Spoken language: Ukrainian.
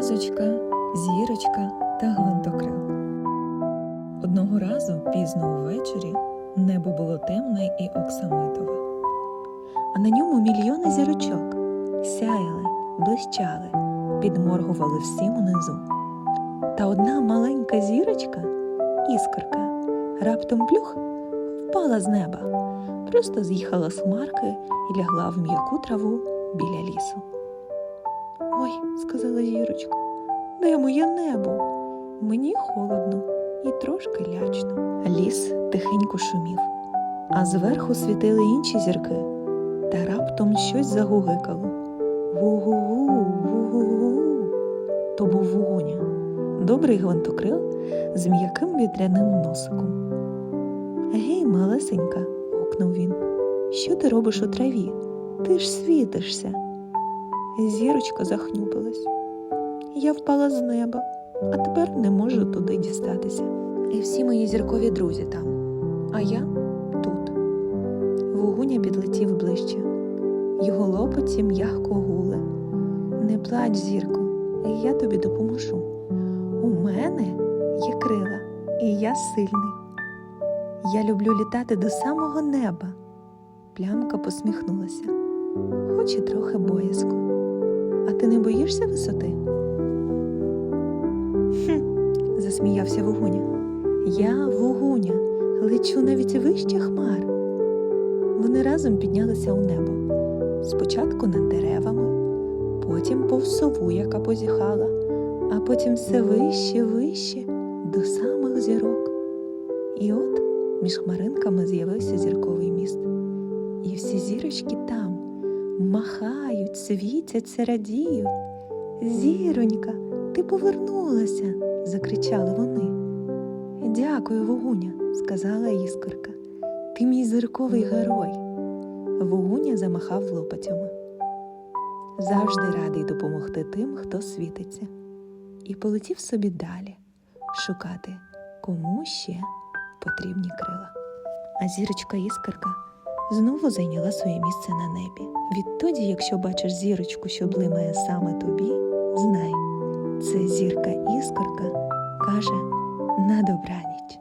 Казочка, зірочка та гвинтокрил. Одного разу пізно увечері небо було темне і оксамитове, а на ньому мільйони зірочок сяяли, блищали, підморгували всім унизу. Та одна маленька зірочка, іскорка, раптом плюх впала з неба, просто з'їхала з хмарки і лягла в м'яку траву біля лісу. Ой, сказала зірочка, де моє небо? Мені холодно і трошки лячно. Ліс тихенько шумів, а зверху світили інші зірки, та раптом щось загугикало. Ву-гу-гу, ву-гу-гу. То був вогоня, добрий гвинтокрил з м'яким вітряним носиком. Гей, малесенька, гукнув він. Що ти робиш у траві? Ти ж світишся. Зірочка захнюпилась. Я впала з неба, а тепер не можу туди дістатися. І всі мої зіркові друзі там, а я тут. Вогуня підлетів ближче. Його лопаті м'яко гули. Не плач, зірко, я тобі допоможу. У мене є крила, і я сильний. Я люблю літати до самого неба. Плямка посміхнулася, хоч і трохи боязко. А ти не боїшся висоти? Хм, засміявся Вогуня. Я Вогуня, лечу навіть вище хмар. Вони разом піднялися у небо. Спочатку над деревами, потім повз сову, яка позіхала, а потім все вище, вище до самих зірок. І от між хмаринками з'явився зірковий міст. І всі зірочки там махають, світяться, радіють. Зіронька, ти повернулася, закричали вони. Дякую, Вогуня, сказала іскорка. Ти мій зірковий герой. Вогуня замахав лопатями. Завжди радий допомогти тим, хто світиться, і полетів собі далі шукати, кому ще потрібні крила. А зірочка іскорка знову зайняла своє місце на небі. Відтоді, якщо бачиш зірочку, що блимає саме тобі, знай, це зірка іскорка каже на добраніч.